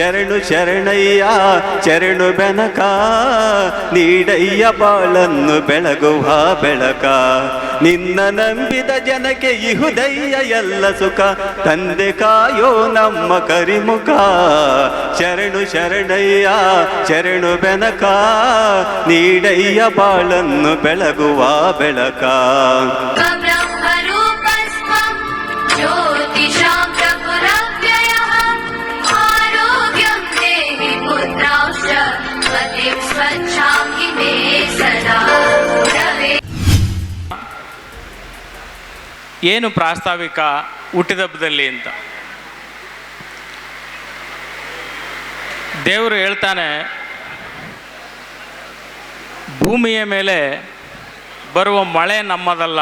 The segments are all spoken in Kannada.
ಶರಣು ಶರಣಯ್ಯ ಶರಣು ಬೆನಕ, ನೀಡಯ್ಯ ಬಾಳನ್ನು ಬೆಳಗುವ ಬೆಳಕ. ನಿನ್ನ ನಂಬಿದ ಜನಕ್ಕೆ ಇಹುದಯ್ಯ ಎಲ್ಲ ಸುಖ, ತಂದೆ ಕಾಯೋ ನಮ್ಮ ಕರಿಮುಖ. ಶರಣು ಶರಣಯ್ಯ ಶರಣು ಬೆನಕ, ನೀಡಯ್ಯ ಬಾಳನ್ನು ಬೆಳಗುವ ಬೆಳಕ. ಏನು ಪ್ರಾಸ್ತಾವಿಕ ಹುಟ್ಟಿದಬ್ಬದಲ್ಲಿ ಅಂತ? ದೇವರು ಹೇಳ್ತಾನೆ, ಭೂಮಿಯ ಮೇಲೆ ಬರುವ ಮಳೆ ನಮ್ಮದಲ್ಲ,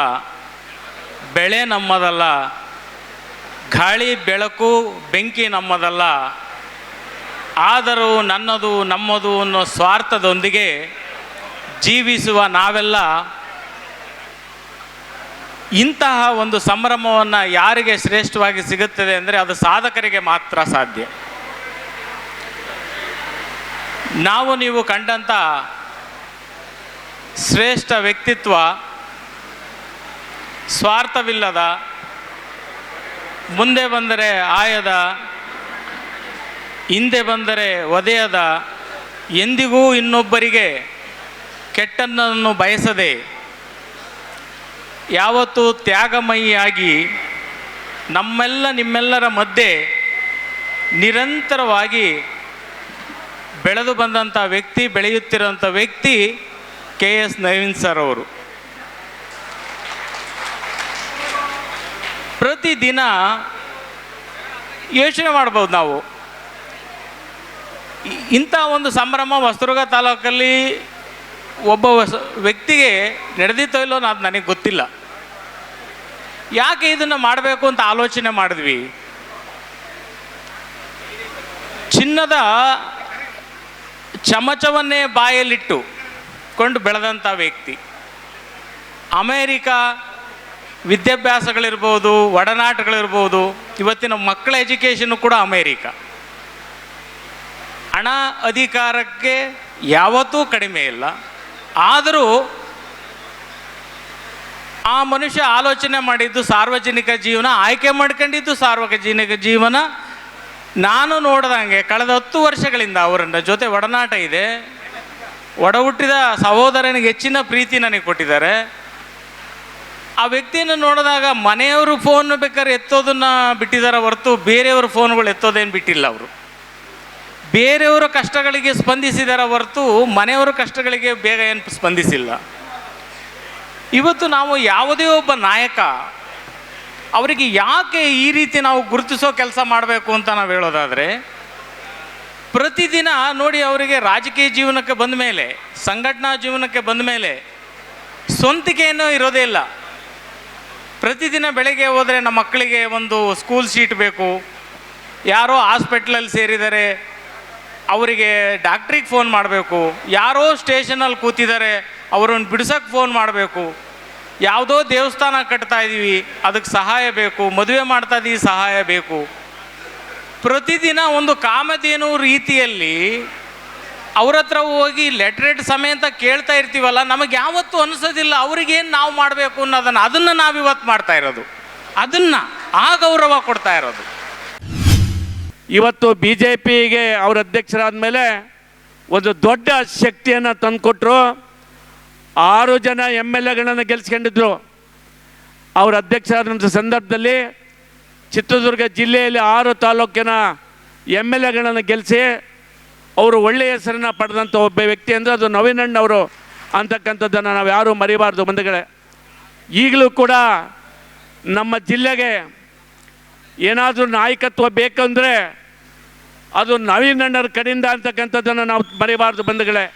ಬೆಳೆ ನಮ್ಮದಲ್ಲ, ಗಾಳಿ, ಬೆಳಕು, ಬೆಂಕಿ ನಮ್ಮದಲ್ಲ, ಆದರೂ ನನ್ನದು ನಮ್ಮದು ಅನ್ನೋ ಸ್ವಾರ್ಥದೊಂದಿಗೆ ಜೀವಿಸುವ ನಾವೆಲ್ಲ ಇಂತಹ ಒಂದು ಸಂಭ್ರಮವನ್ನು ಯಾರಿಗೆ ಶ್ರೇಷ್ಠವಾಗಿ ಸಿಗುತ್ತದೆ ಅಂದರೆ ಅದು ಸಾಧಕರಿಗೆ ಮಾತ್ರ ಸಾಧ್ಯ. ನಾವು ನೀವು ಕಂಡಂಥ ಶ್ರೇಷ್ಠ ವ್ಯಕ್ತಿತ್ವ ಸ್ವಾರ್ಥವಿಲ್ಲದ, ಮುಂದೆ ಬಂದರೆ ಆಯದ, ಹಿಂದೆ ಬಂದರೆ ಒದೆಯದ, ಎಂದಿಗೂ ಇನ್ನೊಬ್ಬರಿಗೆ ಕೆಟ್ಟನ್ನನ್ನು ಬಯಸದೆ ಯಾವತ್ತೂ ತ್ಯಾಗಮಯಿಯಾಗಿ ನಮ್ಮೆಲ್ಲ ನಿಮ್ಮೆಲ್ಲರ ಮಧ್ಯೆ ನಿರಂತರವಾಗಿ ಬೆಳೆದು ಬಂದಂಥ ವ್ಯಕ್ತಿ ಬೆಳೆಯುತ್ತಿರುವಂಥ ವ್ಯಕ್ತಿ ಕೆ ಎಸ್ ನವೀನ್ ಸರ್ ಅವರು. ಪ್ರತಿದಿನ ಯೋಚನೆ ಮಾಡ್ಬೋದು ನಾವು. ಇಂಥ ಒಂದು ಸಂಭ್ರಮ ಹೊಸದುರ್ಗ ತಾಲೂಕಲ್ಲಿ ಒಬ್ಬ ವ್ಯಕ್ತಿಗೆ ನಡೆದಿತ್ತೋ ಇಲ್ಲೋ ಅದು ನನಗೆ ಗೊತ್ತಿಲ್ಲ. ಯಾಕೆ ಇದನ್ನು ಮಾಡಬೇಕು ಅಂತ ಆಲೋಚನೆ ಮಾಡಿದ್ವಿ. ಚಿನ್ನದ ಚಮಚವನ್ನೇ ಬಾಯಲ್ಲಿಟ್ಟು ಕೊಂಡು ಬೆಳೆದಂಥ ವ್ಯಕ್ತಿ. ಅಮೇರಿಕಾ ವಿದ್ಯಾಭ್ಯಾಸಗಳಿರ್ಬೋದು, ಒಡನಾಟಗಳಿರ್ಬೋದು, ಇವತ್ತಿನ ಮಕ್ಕಳ ಎಜುಕೇಷನ್ನು ಕೂಡ ಅಮೇರಿಕ. ಹಣ ಅಧಿಕಾರಕ್ಕೆ ಯಾವತ್ತೂ ಕಡಿಮೆ ಇಲ್ಲ. ಆದರೂ ಆ ಮನುಷ್ಯ ಆಲೋಚನೆ ಮಾಡಿದ್ದು ಸಾರ್ವಜನಿಕ ಜೀವನ, ಆಯ್ಕೆ ಮಾಡ್ಕೊಂಡಿದ್ದು ಸಾರ್ವಜನಿಕ ಜೀವನ. ನಾನು ನೋಡ್ದಂಗೆ ಕಳೆದ ಹತ್ತು ವರ್ಷಗಳಿಂದ ಅವರನ್ನ ಜೊತೆ ಒಡನಾಟ ಇದೆ. ಒಡ ಹುಟ್ಟಿದ ಸಹೋದರನಿಗೆ ಹೆಚ್ಚಿನ ಪ್ರೀತಿ ನನಗೆ ಕೊಟ್ಟಿದ್ದಾರೆ. ಆ ವ್ಯಕ್ತಿಯನ್ನು ನೋಡಿದಾಗ ಮನೆಯವರು ಫೋನ್ ಬೇಕಾದ್ರೆ ಎತ್ತೋದನ್ನ ಬಿಟ್ಟಿದ್ದಾರೆ ಹೊರತು ಬೇರೆಯವ್ರ ಫೋನ್ಗಳು ಎತ್ತೋದೇನು ಬಿಟ್ಟಿಲ್ಲ ಅವರು. ಬೇರೆಯವರ ಕಷ್ಟಗಳಿಗೆ ಸ್ಪಂದಿಸಿದಾರ ಹೊರತು ಮನೆಯವರ ಕಷ್ಟಗಳಿಗೆ ಬೇಗ ಏನು ಸ್ಪಂದಿಸಿಲ್ಲ. ಇವತ್ತು ನಾವು ಯಾವುದೇ ಒಬ್ಬ ನಾಯಕ, ಅವರಿಗೆ ಯಾಕೆ ಈ ರೀತಿ ನಾವು ಗುರುತಿಸೋ ಕೆಲಸ ಮಾಡಬೇಕು ಅಂತ ನಾವು ಹೇಳೋದಾದರೆ, ಪ್ರತಿದಿನ ನೋಡಿ ಅವರಿಗೆ ರಾಜಕೀಯ ಜೀವನಕ್ಕೆ ಬಂದ ಮೇಲೆ, ಸಂಘಟನಾ ಜೀವನಕ್ಕೆ ಬಂದ ಮೇಲೆ ಸ್ವಂತಿಕೆಯನ್ನು ಇರೋದೇ ಇಲ್ಲ. ಪ್ರತಿದಿನ ಬೆಳಗ್ಗೆ ಹೋದರೆ ನಮ್ಮ ಮಕ್ಕಳಿಗೆ ಒಂದು ಸ್ಕೂಲ್ ಸೀಟ್ ಬೇಕು, ಯಾರೋ ಹಾಸ್ಪಿಟ್ಲಲ್ಲಿ ಸೇರಿದ್ದಾರೆ ಅವರಿಗೆ ಡಾಕ್ಟ್ರಿಗೆ ಫೋನ್ ಮಾಡಬೇಕು. ಯಾರೋ ಸ್ಟೇಷನಲ್ಲಿ ಕೂತಿದ್ದಾರೆ, ಅವರನ್ನು ಬಿಡ್ಸೋಕ್ಕೆ ಫೋನ್ ಮಾಡಬೇಕು. ಯಾವುದೋ ದೇವಸ್ಥಾನ ಕಟ್ತಾ ಇದ್ದೀವಿ ಅದಕ್ಕೆ ಸಹಾಯ ಬೇಕು, ಮದುವೆ ಮಾಡ್ತಾ ಇದ್ದೀವಿ ಸಹಾಯ ಬೇಕು. ಪ್ರತಿದಿನ ಒಂದು ಕಾಮಧೇನು ರೀತಿಯಲ್ಲಿ ಅವ್ರ ಹತ್ರ ಹೋಗಿ ಲೆಟ್ರೇಟ್ ಸಮೇತ ಕೇಳ್ತಾ ಇರ್ತೀವಲ್ಲ, ನಮಗೆ ಯಾವತ್ತೂ ಅನಿಸೋದಿಲ್ಲ ಅವ್ರಿಗೇನು ನಾವು ಮಾಡಬೇಕು ಅನ್ನೋದನ್ನು. ಅದನ್ನು ನಾವು ಇವತ್ತು ಮಾಡ್ತಾ ಇರೋದು. ಅದನ್ನು ಆ ಗೌರವ ಕೊಡ್ತಾ ಇರೋದು. ಇವತ್ತು ಬಿ ಜೆ ಪಿಗೆ ಅವ್ರ ಅಧ್ಯಕ್ಷರಾದ ಮೇಲೆ ಒಂದು ದೊಡ್ಡ ಶಕ್ತಿಯನ್ನು ತಂದುಕೊಟ್ರು. ಆರು ಜನ ಎಂ ಎಲ್ ಎಗಳನ್ನು ಗೆಲ್ಸ್ಕೊಂಡಿದ್ರು. ಅವ್ರ ಅಧ್ಯಕ್ಷರಾದಂಥ ಸಂದರ್ಭದಲ್ಲಿ ಚಿತ್ರದುರ್ಗ ಜಿಲ್ಲೆಯಲ್ಲಿ ಆರು ತಾಲೂಕಿನ ಎಂ ಎಲ್ ಎಗಳನ್ನು ಗೆಲ್ಲಿಸಿ ಅವರು ಒಳ್ಳೆಯ ಹೆಸರನ್ನು ಪಡೆದಂಥ ಒಬ್ಬ ವ್ಯಕ್ತಿ ಅಂದರೆ ಅದು ನವೀನಣ್ಣವರು ಅಂತಕ್ಕಂಥದ್ದನ್ನು ನಾವು ಯಾರೂ ಮರಿಬಾರ್ದು ಬಂಧುಗಳೇ. ಈಗಲೂ ಕೂಡ ನಮ್ಮ ಜಿಲ್ಲೆಗೆ ಏನಾದರೂ ನಾಯಕತ್ವ ಬೇಕಂದರೆ ಅದು ನವೀನ್ ಅಣ್ಣರ ಕಡೆಯಿಂದ ಅಂತಕ್ಕಂಥದ್ದನ್ನು ನಾವು ಮರಿಬಾರ್ದು ಬಂಧುಗಳೇ.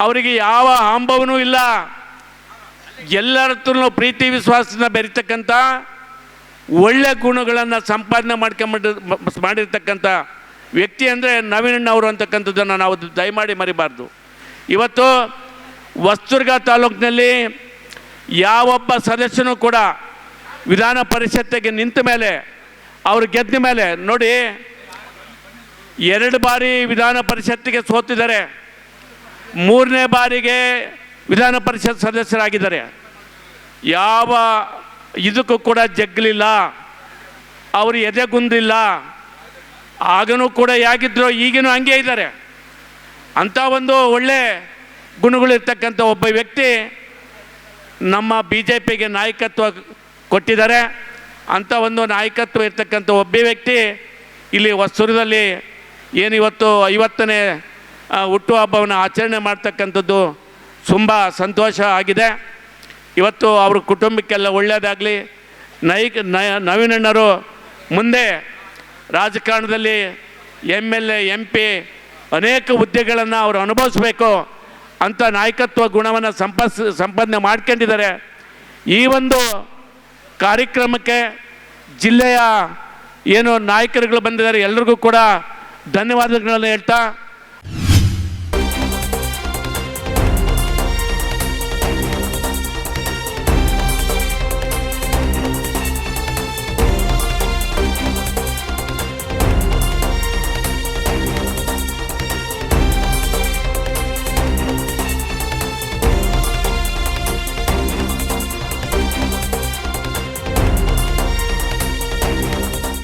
ಅವರಿಗೆ ಯಾವ ಆಂಬವನೂ ಇಲ್ಲ. ಎಲ್ಲರ ಹತ್ರನೂ ಪ್ರೀತಿ ವಿಶ್ವಾಸನ ಬೆರೀತಕ್ಕಂಥ ಒಳ್ಳೆ ಗುಣಗಳನ್ನು ಸಂಪಾದನೆ ಮಾಡ್ಕೊಂಬಿಟ್ಟು ಮಾಡಿರ್ತಕ್ಕಂಥ ವ್ಯಕ್ತಿ ಅಂದರೆ ನವೀನಣ್ಣ ಅವರು ಅಂತಕ್ಕಂಥದ್ದನ್ನು ನಾವು ದಯಮಾಡಿ ಮರಿಬಾರ್ದು. ಇವತ್ತು ವಸ್ತುರ್ಗ ತಾಲೂಕಿನಲ್ಲಿ ಯಾವೊಬ್ಬ ಸದಸ್ಯನೂ ಕೂಡ ವಿಧಾನ ಪರಿಷತ್ತಿಗೆ ನಿಂತ ಮೇಲೆ, ಅವರು ಗೆದ್ದ ಮೇಲೆ, ನೋಡಿ, ಎರಡು ಬಾರಿ ವಿಧಾನ ಪರಿಷತ್ತಿಗೆ ಸೋತಿದ್ದಾರೆ. ಮೂರನೇ ಬಾರಿಗೆ ವಿಧಾನ ಪರಿಷತ್ ಸದಸ್ಯರಾಗಿದ್ದಾರೆ. ಯಾವ ಇದಕ್ಕೂ ಕೂಡ ಜಗ್ಗಲಿಲ್ಲ ಅವರು ಎದೆಗುಂದಿಲ್ಲ ಆಗನೂ ಕೂಡ ಯಾಗಿದ್ರು ಈಗಿನೂ ಹಂಗೆ ಇದ್ದಾರೆ. ಅಂಥ ಒಂದು ಒಳ್ಳೆ ಗುಣಗಳಿರ್ತಕ್ಕಂಥ ಒಬ್ಬ ವ್ಯಕ್ತಿ ನಮ್ಮ ಬಿ ಜೆ ಪಿಗೆ ನಾಯಕತ್ವ ಕೊಟ್ಟಿದ್ದಾರೆ. ಅಂಥ ಒಂದು ನಾಯಕತ್ವ ಇರ್ತಕ್ಕಂಥ ಒಬ್ಬ ವ್ಯಕ್ತಿ ಇಲ್ಲಿ ಹೊಸೂರದಲ್ಲಿ ಏನಿವತ್ತು ಐವತ್ತನೇ ಹುಟ್ಟು ಹಬ್ಬವನ್ನು ಆಚರಣೆ ಮಾಡ್ತಕ್ಕಂಥದ್ದು ತುಂಬ ಸಂತೋಷ ಆಗಿದೆ. ಇವತ್ತು ಅವ್ರ ಕುಟುಂಬಕ್ಕೆಲ್ಲ ಒಳ್ಳೆಯದಾಗಲಿ ನೈಕ್ ನವೀನಣ್ಣರು ಮುಂದೆ ರಾಜಕಾರಣದಲ್ಲಿ ಎಂ ಎಲ್ ಎ ಅನೇಕ ಹುದ್ದೆಗಳನ್ನು ಅವರು ಅನುಭವಿಸ್ಬೇಕು ಅಂತ ನಾಯಕತ್ವ ಗುಣವನ್ನು ಸಂಪಾಸ್ ಸಂಪಾದನೆ ಮಾಡ್ಕೊಂಡಿದ್ದಾರೆ. ಈ ಒಂದು ಕಾರ್ಯಕ್ರಮಕ್ಕೆ ಜಿಲ್ಲೆಯ ಏನು ನಾಯಕರುಗಳು ಬಂದಿದ್ದಾರೆ. ಎಲ್ರಿಗೂ ಕೂಡ ಧನ್ಯವಾದಗಳನ್ನು ಹೇಳ್ತಾ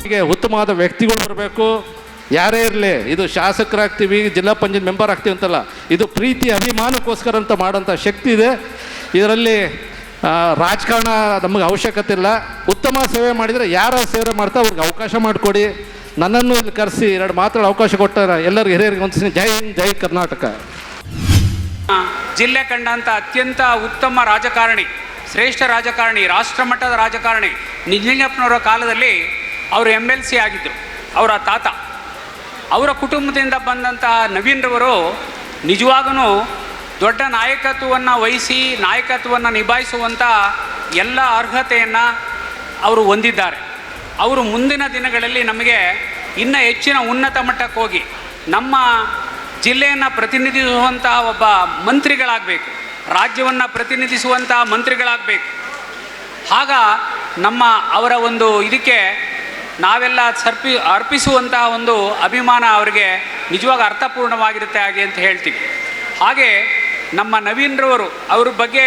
ಹೀಗೆ ಉತ್ತಮವಾದ ವ್ಯಕ್ತಿಗಳು ಬರಬೇಕು. ಯಾರೇ ಇರಲಿ, ಇದು ಶಾಸಕರಾಗ್ತೀವಿ, ಜಿಲ್ಲಾ ಪಂಚಾಯತ್ ಮೆಂಬರ್ ಆಗ್ತೀವಿ ಅಂತಲ್ಲ, ಇದು ಪ್ರೀತಿ, ಅಭಿಮಾನಕ್ಕೋಸ್ಕರ ಅಂತ ಮಾಡೋಂಥ ಶಕ್ತಿ ಇದೆ. ಇದರಲ್ಲಿ ರಾಜಕಾರಣ ನಮಗೆ ಅವಶ್ಯಕತೆ ಇಲ್ಲ. ಉತ್ತಮ ಸೇವೆ ಮಾಡಿದರೆ ಯಾರ ಸೇವೆ ಮಾಡ್ತಾ ಅವ್ರಿಗೆ ಅವಕಾಶ ಮಾಡಿಕೊಡಿ. ನನ್ನನ್ನು ಇಲ್ಲಿ ಕರೆಸಿ, ಎರಡು ಮಾತ್ರ ಅವಕಾಶ ಕೊಟ್ಟಾರ ಎಲ್ಲರಿಗೂ ಹಿರಿಯರಿಗೆ ಒಂದು ಜೈ ಹಿಂದ್, ಜೈ ಕರ್ನಾಟಕ. ಜಿಲ್ಲೆ ಕಂಡಂಥ ಅತ್ಯಂತ ಉತ್ತಮ ರಾಜಕಾರಣಿ, ಶ್ರೇಷ್ಠ ರಾಜಕಾರಣಿ, ರಾಷ್ಟ್ರಮಟ್ಟದ ರಾಜಕಾರಣಿ ನಿಜಲಿಂಗಪ್ಪನವರ ಕಾಲದಲ್ಲಿ ಅವರು ಎಂ ಎಲ್ ಸಿ ಆಗಿದ್ದರು ಅವರ ತಾತ. ಅವರ ಕುಟುಂಬದಿಂದ ಬಂದಂತಹ ನವೀನ್ರವರು ನಿಜವಾಗೂ ದೊಡ್ಡ ನಾಯಕತ್ವವನ್ನು ವಹಿಸಿ, ನಾಯಕತ್ವವನ್ನು ನಿಭಾಯಿಸುವಂಥ ಎಲ್ಲ ಅರ್ಹತೆಯನ್ನು ಅವರು ಹೊಂದಿದ್ದಾರೆ. ಅವರು ಮುಂದಿನ ದಿನಗಳಲ್ಲಿ ನಮಗೆ ಇನ್ನೂ ಹೆಚ್ಚಿನ ಉನ್ನತ ಮಟ್ಟಕ್ಕೆ ಹೋಗಿ ನಮ್ಮ ಜಿಲ್ಲೆಯನ್ನು ಪ್ರತಿನಿಧಿಸುವಂತಹ ಒಬ್ಬ ಮಂತ್ರಿಗಳಾಗಬೇಕು. ರಾಜ್ಯವನ್ನು ಪ್ರತಿನಿಧಿಸುವಂತಹ ಮಂತ್ರಿಗಳಾಗಬೇಕು. ಆಗ ನಮ್ಮ ಅವರ ಒಂದು ಇದಕ್ಕೆ ನಾವೆಲ್ಲ ಸರ್ಪಿ, ಅರ್ಪಿಸುವಂತಹ ಒಂದು ಅಭಿಮಾನ ಅವರಿಗೆ ನಿಜವಾಗ ಅರ್ಥಪೂರ್ಣವಾಗಿರುತ್ತೆ ಹಾಗೆ ಅಂತ ಹೇಳ್ತೀವಿ. ಹಾಗೆ ನಮ್ಮ ನವೀನ್ರವರು ಅವ್ರ ಬಗ್ಗೆ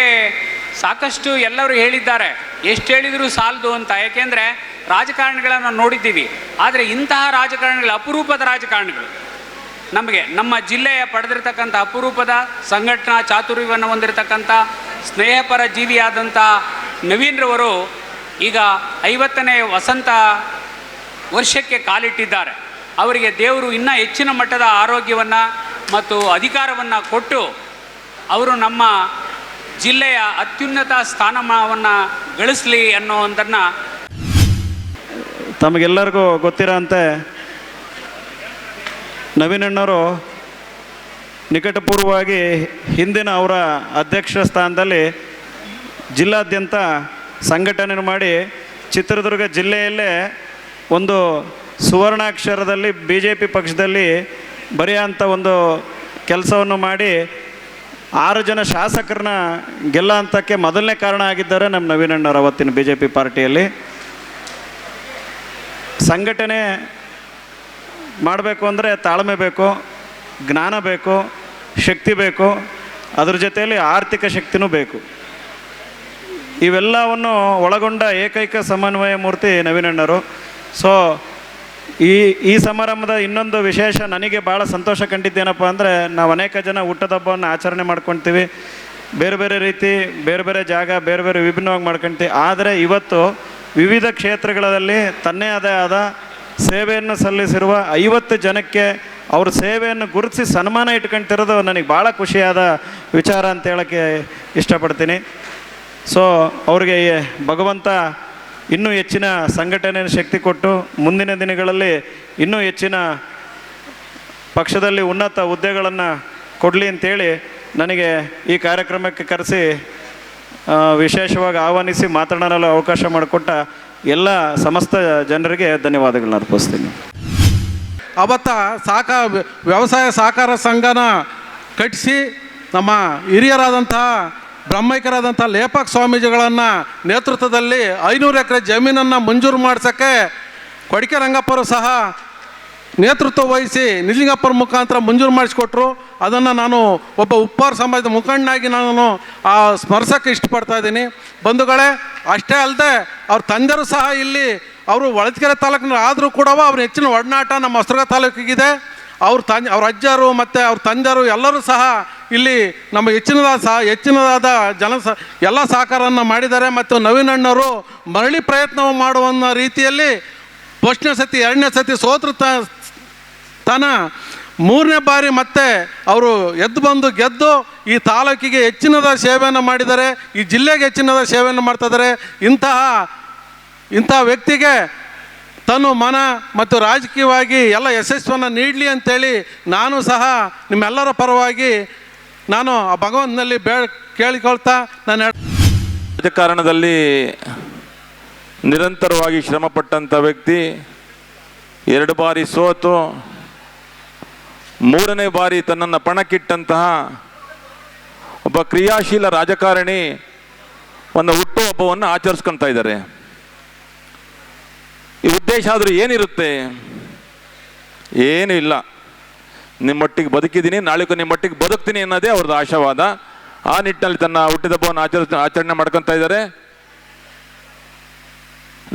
ಸಾಕಷ್ಟು ಎಲ್ಲರೂ ಹೇಳಿದ್ದಾರೆ. ಎಷ್ಟು ಹೇಳಿದರೂ ಸಾಲದು ಅಂತ. ಯಾಕೆಂದರೆ ರಾಜಕಾರಣಿಗಳನ್ನು ನೋಡಿದ್ದೀವಿ. ಆದರೆ ಇಂತಹ ರಾಜಕಾರಣಿಗಳು, ಅಪರೂಪದ ರಾಜಕಾರಣಿಗಳು, ನಮಗೆ ನಮ್ಮ ಜಿಲ್ಲೆಯ ಪಡೆದಿರ್ತಕ್ಕಂಥ ಅಪರೂಪದ ಸಂಘಟನಾ ಚಾತುರ್ಯವನ್ನು ಹೊಂದಿರತಕ್ಕಂಥ ಸ್ನೇಹಪರ ಜೀವಿಯಾದಂಥ ನವೀನ್ರವರು ಈಗ ಐವತ್ತನೇ ವಸಂತ ವರ್ಷಕ್ಕೆ ಕಾಲಿಟ್ಟಿದ್ದಾರೆ. ಅವರಿಗೆ ದೇವರು ಇನ್ನೂ ಹೆಚ್ಚಿನ ಮಟ್ಟದ ಆರೋಗ್ಯವನ್ನು ಮತ್ತು ಅಧಿಕಾರವನ್ನು ಕೊಟ್ಟು ಅವರು ನಮ್ಮ ಜಿಲ್ಲೆಯ ಅತ್ಯುನ್ನತ ಸ್ಥಾನಮಾನವನ್ನು ಗಳಿಸಲಿ ಅನ್ನೋದನ್ನು ತಮಗೆಲ್ಲರಿಗೂ ಗೊತ್ತಿರೋಂತೆ ನವೀನಣ್ಣವರು ನಿಕಟಪೂರ್ವವಾಗಿ ಹಿಂದಿನ ಅವರ ಅಧ್ಯಕ್ಷ ಸ್ಥಾನದಲ್ಲಿ ಜಿಲ್ಲಾದ್ಯಂತ ಸಂಘಟನೆ ಮಾಡಿ ಚಿತ್ರದುರ್ಗ ಜಿಲ್ಲೆಯಲ್ಲೇ ಒಂದು ಸುವರ್ಣಾಕ್ಷರದಲ್ಲಿ ಬಿ ಜೆ ಪಿ ಪಕ್ಷದಲ್ಲಿ ಬರೆಯೋಂಥ ಒಂದು ಕೆಲಸವನ್ನು ಮಾಡಿ ಆರು ಜನ ಶಾಸಕರನ್ನ ಗೆಲ್ಲ ಅಂತಕ್ಕೆ ಮೊದಲನೇ ಕಾರಣ ಆಗಿದ್ದಾರೆ ನಮ್ಮ ನವೀನಣ್ಣವ್ರು ಅವತ್ತಿನ ಬಿ ಜೆ ಪಿ ಪಾರ್ಟಿಯಲ್ಲಿ. ಸಂಘಟನೆ ಮಾಡಬೇಕು ಅಂದರೆ ತಾಳ್ಮೆ ಬೇಕು, ಜ್ಞಾನ ಬೇಕು, ಶಕ್ತಿ ಬೇಕು, ಅದ್ರ ಜೊತೆಯಲ್ಲಿ ಆರ್ಥಿಕ ಶಕ್ತಿನೂ ಬೇಕು. ಇವೆಲ್ಲವನ್ನು ಒಳಗೊಂಡ ಏಕೈಕ ಸಮನ್ವಯ ಮೂರ್ತಿ ನವೀನಣ್ಣರು ಸೊ ಈ ಈ ಸಮಾರಂಭದ ಇನ್ನೊಂದು ವಿಶೇಷ ನನಗೆ ಭಾಳ ಸಂತೋಷ ಕಂಡಿದ್ದೇನಪ್ಪ ಅಂದರೆ ನಾವು ಅನೇಕ ಜನ ಹುಟ್ಟದ ಹಬ್ಬವನ್ನು ಆಚರಣೆ ಮಾಡ್ಕೊತೀವಿ. ಬೇರೆ ಬೇರೆ ರೀತಿ, ಬೇರೆ ಬೇರೆ ಜಾಗ, ಬೇರೆ ಬೇರೆ ವಿಭಿನ್ನವಾಗಿ ಮಾಡ್ಕೊತೀವಿ. ಆದರೆ ಇವತ್ತು ವಿವಿಧ ಕ್ಷೇತ್ರಗಳಲ್ಲಿ ತನ್ನೇ ಆದ ಆದ ಸೇವೆಯನ್ನು ಸಲ್ಲಿಸಿರುವ ಐವತ್ತು ಜನಕ್ಕೆ ಅವ್ರ ಸೇವೆಯನ್ನು ಗುರುತಿಸಿ ಸನ್ಮಾನ ಇಟ್ಕೊಂತಿರೋದು ನನಗೆ ಭಾಳ ಖುಷಿಯಾದ ವಿಚಾರ ಅಂತ ಹೇಳೋಕ್ಕೆ ಇಷ್ಟಪಡ್ತೀನಿ. ಸೊ ಅವ್ರಿಗೆ ಭಗವಂತ ಇನ್ನೂ ಹೆಚ್ಚಿನ ಸಂಘಟನೆ ಶಕ್ತಿ ಕೊಟ್ಟು ಮುಂದಿನ ದಿನಗಳಲ್ಲಿ ಇನ್ನೂ ಹೆಚ್ಚಿನ ಪಕ್ಷದಲ್ಲಿ ಉನ್ನತ ಹುದ್ದೆಗಳನ್ನು ಕೊಡಲಿ ಅಂತೇಳಿ ನನಗೆ ಈ ಕಾರ್ಯಕ್ರಮಕ್ಕೆ ಕರೆಸಿ ವಿಶೇಷವಾಗಿ ಆಹ್ವಾನಿಸಿ ಮಾತನಾಡಲು ಅವಕಾಶ ಮಾಡಿಕೊಟ್ಟ ಎಲ್ಲ ಸಮಸ್ತ ಜನರಿಗೆ ಧನ್ಯವಾದಗಳನ್ನ ಅರ್ಪಿಸ್ತೀನಿ. ಅವತ್ತ ಸಾಕ, ವ್ಯವಸಾಯ ಸಹಕಾರ ಸಂಘನ ಕಟ್ಟಿಸಿ ನಮ್ಮ ಹಿರಿಯರಾದಂತಹ ಬ್ರಹ್ಮೈಕರಾದಂಥ ಲೇಪಕ್ ಸ್ವಾಮೀಜಿಗಳನ್ನು ನೇತೃತ್ವದಲ್ಲಿ ಐನೂರು ಎಕರೆ ಜಮೀನನ್ನು ಮಂಜೂರು ಮಾಡಿಸೋಕ್ಕೆ ಕೊಡಿಕೆ ರಂಗಪ್ಪರು ಸಹ ನೇತೃತ್ವ ವಹಿಸಿ ನಿಲಿಂಗಪ್ಪರ ಮುಖಾಂತರ ಮಂಜೂರು ಮಾಡಿಸಿಕೊಟ್ರು. ಅದನ್ನು ನಾನು ಒಬ್ಬ ಉಪ್ಪಾರ ಸಮಾಜದ ಮುಖಂಡನಾಗಿ ನಾನು ಆ ಸ್ಮರಿಸೋಕ್ಕೆ ಇಷ್ಟಪಡ್ತಾ ಇದ್ದೀನಿ. ಬಂಧುಗಳೇ, ಅಷ್ಟೇ ಅಲ್ಲದೆ ಅವ್ರ ತಂದೆಯರು ಸಹ ಇಲ್ಲಿ ಅವರು ಒಳಕೆರೆ ತಾಲೂಕಿನ ಆದರೂ ಕೂಡ ಅವ್ರ ಹೆಚ್ಚಿನ ಒಡನಾಟ ನಮ್ಮ ಹೊಸದುರ್ಗ ತಾಲೂಕಿಗಿದೆ. ಅವ್ರ ತಂದೆ, ಅವ್ರ ಅಜ್ಜರು ಮತ್ತು ಅವ್ರ ತಂದೆಯರು ಎಲ್ಲರೂ ಸಹ ಇಲ್ಲಿ ನಮ್ಮ ಹೆಚ್ಚಿನದ ಸಹ, ಹೆಚ್ಚಿನದಾದ ಜನ ಸ, ಎಲ್ಲ ಸಹಕಾರವನ್ನು ಮಾಡಿದ್ದಾರೆ ಮತ್ತು ನವೀನಣ್ಣವರು ಮರಳಿ ಪ್ರಯತ್ನ ಮಾಡುವ ರೀತಿಯಲ್ಲಿ ಫಸ್ಟ್ನೇ ಸತಿ, ಎರಡನೇ ಸತಿ ಸೋತೃ ತನ ಮೂರನೇ ಬಾರಿ ಮತ್ತೆ ಅವರು ಎದ್ದು ಬಂದು ಗೆದ್ದು ಈ ತಾಲೂಕಿಗೆ ಹೆಚ್ಚಿನದ ಸೇವೆಯನ್ನು ಮಾಡಿದ್ದಾರೆ, ಈ ಜಿಲ್ಲೆಗೆ ಹೆಚ್ಚಿನದ ಸೇವೆಯನ್ನು ಮಾಡ್ತಾ ಇದ್ದಾರೆ ಇಂತಹ, ಇಂಥ ವ್ಯಕ್ತಿಗೆ ತನು ಮನ ಮತ್ತು ರಾಜಕೀಯವಾಗಿ ಎಲ್ಲ ಯಶಸ್ಸನ್ನು ನೀಡಲಿ ಅಂತೇಳಿ ನಾನು ಸಹ ನಿಮ್ಮೆಲ್ಲರ ಪರವಾಗಿ ನಾನು ಆ ಭಗವಂತನಲ್ಲಿ ಬೇ ಕೇಳಿಕೊಳ್ತಾ ನಾನು ರಾಜಕಾರಣದಲ್ಲಿ ನಿರಂತರವಾಗಿ ಶ್ರಮಪಟ್ಟಂಥ ವ್ಯಕ್ತಿ, ಎರಡು ಬಾರಿ ಸೋತು, ಮೂರನೇ ಬಾರಿ ತನ್ನನ್ನು ಪಣಕ್ಕಿಟ್ಟಂತಹ ಒಬ್ಬ ಕ್ರಿಯಾಶೀಲ ರಾಜಕಾರಣಿ ಒಂದು ಹುಟ್ಟುಹಬ್ಬವನ್ನು ಆಚರಿಸ್ಕೊಳ್ತಾ ಇದ್ದಾರೆ. ಈ ಉದ್ದೇಶ ಆದರೂ ಏನಿರುತ್ತೆ? ಏನೂ ಇಲ್ಲ. ನಿಮ್ಮೊಟ್ಟಿಗೆ ಬದುಕಿದ್ದೀನಿ, ನಾಳೆಗೂ ನಿಮ್ಮೊಟ್ಟಿಗೆ ಬದುಕ್ತೀನಿ ಅನ್ನೋದೇ ಅವ್ರದ್ದು ಆಶಾವಾದ. ಆ ನಿಟ್ಟಿನಲ್ಲಿ ತನ್ನ ಹುಟ್ಟಿದಬ್ಬವನ್ನು ಆಚರ, ಆಚರಣೆ ಮಾಡ್ಕೊತಾ ಇದ್ದಾರೆ.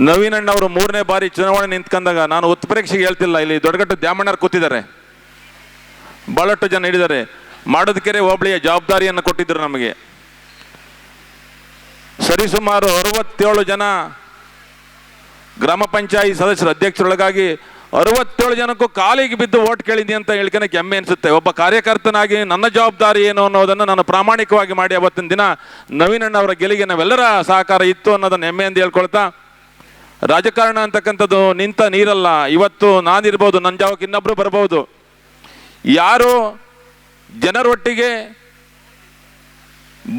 ನವೀನಣ್ಣ ಅವರು ಮೂರನೇ ಬಾರಿ ಚುನಾವಣೆ ನಿಂತ್ಕೊಂಡಾಗ ನಾನು ಉತ್ಪ್ರೇಕ್ಷೆಗೆ ಹೇಳ್ತಿಲ್ಲ, ಇಲ್ಲಿ ದೊಡ್ಡಗಟ್ಟು ದ್ಯಾಮಣ್ಣರು ಕೂತಿದ್ದಾರೆ. ಭಾಳಷ್ಟು ಜನ ಹಿಡಿದ್ದಾರೆ ಮಾಡೋದಕ್ಕೆರೆ ಹೋಬಳಿಯ ಜವಾಬ್ದಾರಿಯನ್ನು ಕೊಟ್ಟಿದ್ದರು ನಮಗೆ. ಸರಿಸುಮಾರು ಅರವತ್ತೇಳು ಜನ ಗ್ರಾಮ ಪಂಚಾಯತ್ ಸದಸ್ಯರ ಅಧ್ಯಕ್ಷರೊಳಗಾಗಿ ಅರವತ್ತೇಳು ಜನಕ್ಕೂ ಕಾಲಿಗೆ ಬಿದ್ದು ಓಟ್ ಕೇಳಿದ್ದೀನಿ ಅಂತ ಹೇಳ್ಕೊಳಕ್ಕೆ ಹೆಮ್ಮೆ ಅನಿಸುತ್ತೆ. ಒಬ್ಬ ಕಾರ್ಯಕರ್ತನಾಗಿ ನನ್ನ ಜವಾಬ್ದಾರಿ ಏನು ಅನ್ನೋದನ್ನು ನಾನು ಪ್ರಾಮಾಣಿಕವಾಗಿ ಮಾಡಿ ಅವತ್ತಿನ ದಿನ ನವೀನಣ್ಣ ಅವರ ಗೆಲಿಗೆ ನಾವೆಲ್ಲರ ಸಹಕಾರ ಇತ್ತು ಅನ್ನೋದನ್ನು ಹೆಮ್ಮೆ ಅಂತ ಹೇಳ್ಕೊಳ್ತಾ, ರಾಜಕಾರಣ ಅಂತಕ್ಕಂಥದ್ದು ನಿಂತ ನೀರಲ್ಲ, ಇವತ್ತು ನಾನಿರ್ಬೋದು ನನ್ನ ಜಾವಕ್ಕೆ ಇನ್ನೊಬ್ಬರು ಬರ್ಬೋದು. ಯಾರು ಜನರೊಟ್ಟಿಗೆ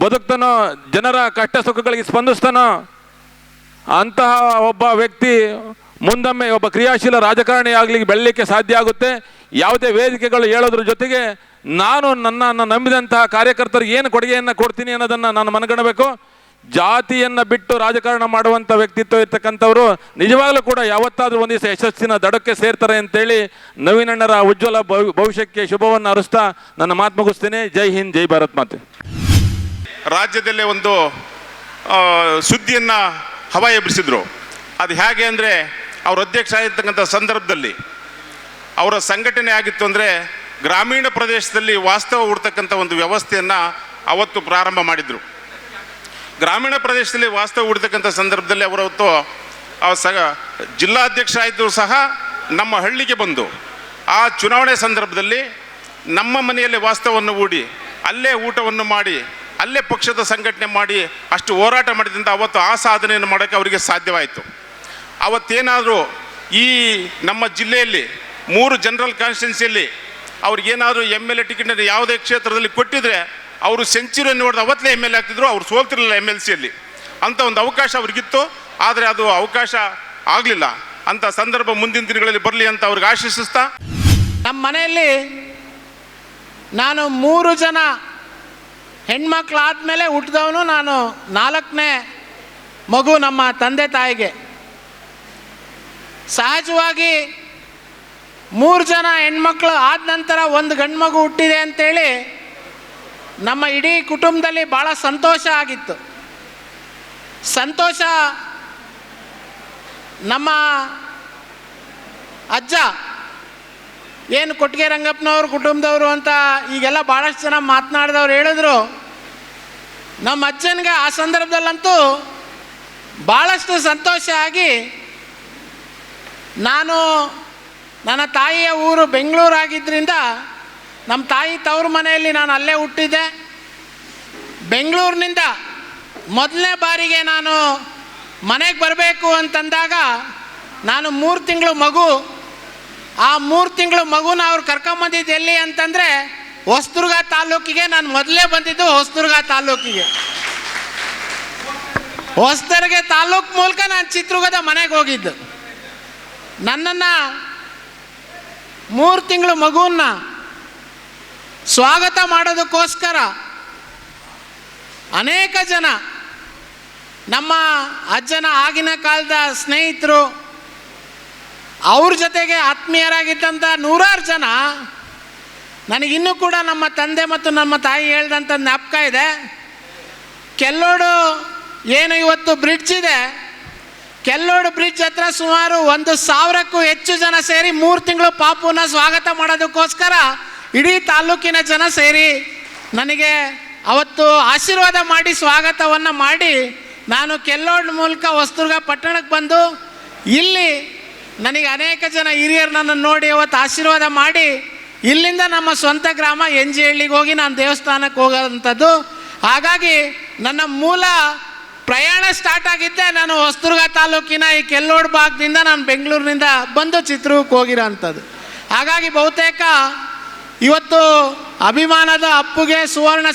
ಬದುಕ್ತಾನೋ, ಜನರ ಕಷ್ಟ ಸುಖಗಳಿಗೆ ಸ್ಪಂದಿಸ್ತಾನೋ, ಅಂತಹ ಒಬ್ಬ ವ್ಯಕ್ತಿ ಮುಂದೊಮ್ಮೆ ಒಬ್ಬ ಕ್ರಿಯಾಶೀಲ ರಾಜಕಾರಣಿ ಆಗಲಿ ಬೆಳಲಿಕ್ಕೆ ಸಾಧ್ಯ ಆಗುತ್ತೆ. ಯಾವುದೇ ವೇದಿಕೆಗಳು ಹೇಳೋದ್ರ ಜೊತೆಗೆ ನಾನು ನನ್ನನ್ನು ನಂಬಿದಂತಹ ಕಾರ್ಯಕರ್ತರಿಗೆ ಏನು ಕೊಡುಗೆಯನ್ನು ಕೊಡ್ತೀನಿ ಅನ್ನೋದನ್ನು ನಾನು ಮನಗಣಬೇಕು. ಜಾತಿಯನ್ನು ಬಿಟ್ಟು ರಾಜಕಾರಣ ಮಾಡುವಂಥ ವ್ಯಕ್ತಿತ್ವ ಇರ್ತಕ್ಕಂಥವ್ರು ನಿಜವಾಗ್ಲೂ ಕೂಡ ಯಾವತ್ತಾದರೂ ಒಂದು ದಿವಸ ಯಶಸ್ಸಿನ ದಡಕ್ಕೆ ಸೇರ್ತಾರೆ ಅಂತೇಳಿ ನವೀನಣ್ಣರ ಉಜ್ವಲ ಭವಿ, ಭವಿಷ್ಯಕ್ಕೆ ಶುಭವನ್ನು ಅರಿಸ್ತಾ ನನ್ನ ಮಾತು ಮುಗಿಸ್ತೇನೆ. ಜೈ ಹಿಂದ್, ಜೈ ಭಾರತ್ ಮಾತೆ. ರಾಜ್ಯದಲ್ಲೇ ಒಂದು ಸುದ್ದಿಯನ್ನು ಹವಾ ಎಬ್ಬಿಸಿದ್ರು ಅದು ಹೇಗೆ ಅಂದರೆ ಅವ್ರ ಅಧ್ಯಕ್ಷ ಆಗಿರ್ತಕ್ಕಂಥ ಸಂದರ್ಭದಲ್ಲಿ ಅವರ ಸಂಘಟನೆ ಆಗಿತ್ತು ಅಂದರೆ ಗ್ರಾಮೀಣ ಪ್ರದೇಶದಲ್ಲಿ ವಾಸ್ತವ ಹುಡ್ತಕ್ಕಂಥ ಒಂದು ವ್ಯವಸ್ಥೆಯನ್ನು ಅವತ್ತು ಪ್ರಾರಂಭ ಮಾಡಿದರು. ಗ್ರಾಮೀಣ ಪ್ರದೇಶದಲ್ಲಿ ವಾಸ್ತವ ಹುಡ್ತಕ್ಕಂಥ ಸಂದರ್ಭದಲ್ಲಿ ಅವರವತ್ತು ಸ ಜಿಲ್ಲಾಧ್ಯಕ್ಷ ಆಯಿತು ಸಹ ನಮ್ಮ ಹಳ್ಳಿಗೆ ಬಂದು, ಆ ಚುನಾವಣೆ ಸಂದರ್ಭದಲ್ಲಿ ನಮ್ಮ ಮನೆಯಲ್ಲಿ ವಾಸ್ತವವನ್ನು ಹೂಡಿ, ಅಲ್ಲೇ ಊಟವನ್ನು ಮಾಡಿ, ಅಲ್ಲೇ ಪಕ್ಷದ ಸಂಘಟನೆ ಮಾಡಿ ಅಷ್ಟು ಹೋರಾಟ ಮಾಡಿದಂಥ ಅವತ್ತು ಆ ಸಾಧನೆಯನ್ನು ಮಾಡೋಕ್ಕೆ ಅವರಿಗೆ ಸಾಧ್ಯವಾಯಿತು. ಅವತ್ತೇನಾದರೂ ಈ ನಮ್ಮ ಜಿಲ್ಲೆಯಲ್ಲಿ ಮೂರು ಜನರಲ್ ಕಾನ್ಸ್ಟಿಟ್ಯೂನ್ಸಿಯಲ್ಲಿ ಅವ್ರಿಗೇನಾದರೂ ಎಂ ಎಲ್ ಎ ಟಿಕೆಟ್ ಯಾವುದೇ ಕ್ಷೇತ್ರದಲ್ಲಿ ಕೊಟ್ಟಿದ್ರೆ ಅವರು ಸೆಂಚುರಿಯನ್ನು ನೋಡಿದ ಅವತ್ತೇ ಎಂ ಎಲ್ ಎ ಆಗ್ತಿದ್ರು, ಅವ್ರು ಸೋಲ್ತಿರಲಿಲ್ಲ ಎಂ ಎಲ್ ಸಿಯಲ್ಲಿ ಅಂಥ ಒಂದು ಅವಕಾಶ ಅವ್ರಿಗಿತ್ತು, ಆದರೆ ಅದು ಅವಕಾಶ ಆಗಲಿಲ್ಲ. ಅಂಥ ಸಂದರ್ಭ ಮುಂದಿನ ದಿನಗಳಲ್ಲಿ ಬರಲಿ ಅಂತ ಅವ್ರಿಗೆ ಆಶಿಸ್ತಾ ನಮ್ಮ ಮನೆಯಲ್ಲಿ ನಾನು ಮೂರು ಜನ ಹೆಣ್ಮಕ್ಳು ಆದಮೇಲೆ ಹುಟ್ಟಿದವನು ನಾನು ನಾಲ್ಕನೇ ಮಗು ನಮ್ಮ ತಂದೆ ತಾಯಿಗೆ. ಸಹಜವಾಗಿ ಮೂರು ಜನ ಹೆಣ್ಮಕ್ಳು ಆದ ನಂತರ ಒಂದು ಗಂಡು ಮಗು ಹುಟ್ಟಿದೆ ಅಂತೇಳಿ ನಮ್ಮ ಇಡೀ ಕುಟುಂಬದಲ್ಲಿ ಭಾಳ ಸಂತೋಷ ಆಗಿತ್ತು. ಸಂತೋಷ ನಮ್ಮ ಅಜ್ಜ ಏನು ಕೊಟ್ಟಿಗೆ ರಂಗಪ್ಪನವ್ರ, ಕುಟುಂಬದವರು ಅಂತ ಈಗೆಲ್ಲ ಭಾಳಷ್ಟು ಜನ ಮಾತನಾಡಿದವ್ರು ಹೇಳಿದ್ರು. ನಮ್ಮ ಅಜ್ಜನಿಗೆ ಆ ಸಂದರ್ಭದಲ್ಲಂತೂ ಭಾಳಷ್ಟು ಸಂತೋಷ ಆಗಿ ನಾನು ನನ್ನ ತಾಯಿಯ ಊರು ಬೆಂಗಳೂರು ಆಗಿದ್ದರಿಂದ ನಮ್ಮ ತಾಯಿ ತವ್ರ ಮನೆಯಲ್ಲಿ ನಾನು ಅಲ್ಲೇ ಹುಟ್ಟಿದ್ದೆ. ಬೆಂಗಳೂರಿನಿಂದ ಮೊದಲನೇ ಬಾರಿಗೆ ನಾನು ಮನೆಗೆ ಬರಬೇಕು ಅಂತಂದಾಗ ನಾನು ಮೂರು ತಿಂಗಳು ಮಗು. ಆ ಮೂರು ತಿಂಗಳು ಮಗುನ ಅವ್ರು ಕರ್ಕೊಂಬಂದಿದ್ದು ಎಲ್ಲಿ ಅಂತಂದರೆ ಹೊಸದುರ್ಗ ತಾಲೂಕಿಗೆ. ನಾನು ಮೊದಲೇ ಬಂದಿದ್ದು ಹೊಸದುರ್ಗ ತಾಲೂಕಿಗೆ. ಹೊಸದುರ್ಗ ತಾಲೂಕು ಮೂಲಕ ನಾನು ಚಿತ್ರದುರ್ಗದ ಮನೆಗೆ ಹೋಗಿದ್ದು. ನನ್ನನ್ನು ಮೂರು ತಿಂಗಳು ಮಗುವನ್ನ ಸ್ವಾಗತ ಮಾಡೋದಕ್ಕೋಸ್ಕರ ಅನೇಕ ಜನ ನಮ್ಮ ಅಜ್ಜನ ಆಗಿನ ಕಾಲದ ಸ್ನೇಹಿತರು ಅವ್ರ ಜೊತೆಗೆ ಆತ್ಮೀಯರಾಗಿದ್ದಂಥ ನೂರಾರು ಜನ ನನಗಿನ್ನೂ ಕೂಡ ನಮ್ಮ ತಂದೆ ಮತ್ತು ನಮ್ಮ ತಾಯಿ ಹೇಳ್ದಂಥ ಜ್ಞಾಪಕ ಇದೆ. ಕೆಲ್ಲೋಡು ಏನು ಇವತ್ತು ಬ್ರಿಡ್ಜ್ ಇದೆ. ಕೆಲ್ಲೋಡು ಬ್ರಿಡ್ಜ್ ಹತ್ರ ಸುಮಾರು ಒಂದು ಸಾವಿರಕ್ಕೂ ಹೆಚ್ಚು ಜನ ಸೇರಿ ಮೂರು ತಿಂಗಳು ಪಾಪುನ ಸ್ವಾಗತ ಮಾಡೋದಕ್ಕೋಸ್ಕರ ಇಡೀ ತಾಲೂಕಿನ ಜನ ಸೇರಿ ನನಗೆ ಅವತ್ತು ಆಶೀರ್ವಾದ ಮಾಡಿ ಸ್ವಾಗತವನ್ನು ಮಾಡಿ ನಾನು ಕೆಲ್ಲೋಡ್ ಮೂಲಕ ಹೊಸದುರ್ಗ ಪಟ್ಟಣಕ್ಕೆ ಬಂದು ಇಲ್ಲಿ ನನಗೆ ಅನೇಕ ಜನ ಹಿರಿಯರು ನನ್ನನ್ನು ನೋಡಿ ಅವತ್ತು ಆಶೀರ್ವಾದ ಮಾಡಿ ಇಲ್ಲಿಂದ ನಮ್ಮ ಸ್ವಂತ ಗ್ರಾಮ ಎನ್ ಜಿ ಹಳ್ಳಿಗೆ ಹೋಗಿ ನಾನು ದೇವಸ್ಥಾನಕ್ಕೆ ಹೋಗೋವಂಥದ್ದು ಹಾಗಾಗಿ ನನ್ನ ಮೂಲ ಪ್ರಯಾಣ ಸ್ಟಾರ್ಟ್ ಆಗಿದ್ದೆ, ನಾನು ಹೊಸದುರ್ಗ ತಾಲೂಕಿನ ಈ ಕೆಲ್ಲೋಡ್ ಭಾಗದಿಂದ ನಾನು ಬೆಂಗಳೂರಿನಿಂದ ಬಂದು ಚಿತ್ರಕ್ಕೆ ಹೋಗಿರೋ ಅಂಥದ್ದು. ಹಾಗಾಗಿ ಬಹುತೇಕ ಇವತ್ತು ಅಭಿಮಾನದ ಅಪ್ಪುಗೆ ಸುವರ್ಣ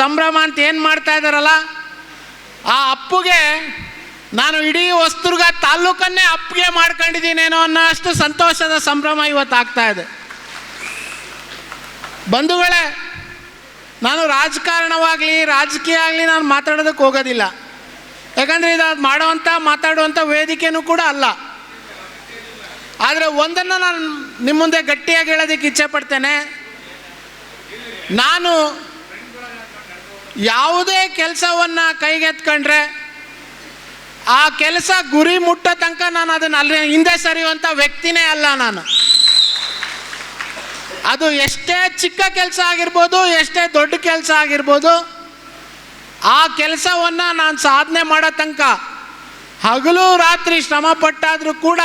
ಸಂಭ್ರಮ ಅಂತ ಏನು ಮಾಡ್ತಾ ಇದ್ದಾರಲ್ಲ, ಆ ಅಪ್ಪುಗೆ ನಾನು ಇಡೀ ಹೊಸದುರ್ಗ ತಾಲೂಕನ್ನೇ ಅಪ್ಪಿಗೆ ಮಾಡ್ಕೊಂಡಿದ್ದೀನೇನೋ ಅನ್ನೋ ಅಷ್ಟು ಸಂತೋಷದ ಸಂಭ್ರಮ ಇವತ್ತು ಆಗ್ತಾ ಇದೆ. ಬಂಧುಗಳೇ, ನಾನು ರಾಜಕಾರಣವಾಗಲಿ, ರಾಜಕೀಯ ಆಗಲಿ ನಾನು ಮಾತಾಡೋದಕ್ಕೆ ಹೋಗೋದಿಲ್ಲ. ಯಾಕಂದರೆ ಇದು ಅದು ಮಾಡೋವಂಥ ಮಾತಾಡುವಂಥ ವೇದಿಕೆನೂ ಕೂಡ ಅಲ್ಲ. ಆದರೆ ಒಂದನ್ನು ನಾನು ನಿಮ್ಮ ಮುಂದೆ ಗಟ್ಟಿಯಾಗಿ ಹೇಳೋದಕ್ಕೆ ಇಚ್ಛೆ ಪಡ್ತೇನೆ. ನಾನು ಯಾವುದೇ ಕೆಲಸವನ್ನು ಕೈಗೆತ್ಕೊಂಡ್ರೆ, ಆ ಕೆಲಸ ಗುರಿ ಮುಟ್ಟೋ ತನಕ ನಾನು ಅದನ್ನು ಅಲ್ಲಿ ಹಿಂದೆ ಸರಿಯುವಂಥ ವ್ಯಕ್ತಿನೇ ಅಲ್ಲ ನಾನು. ಅದು ಎಷ್ಟೇ ಚಿಕ್ಕ ಕೆಲಸ ಆಗಿರ್ಬೋದು, ಎಷ್ಟೇ ದೊಡ್ಡ ಕೆಲಸ ಆಗಿರ್ಬೋದು ಆ ಕೆಲಸವನ್ನು ನಾನು ಸಾಧನೆ ಮಾಡೋ ತನಕ ಹಗಲು ರಾತ್ರಿ ಶ್ರಮ ಪಟ್ಟಾದರೂ ಕೂಡ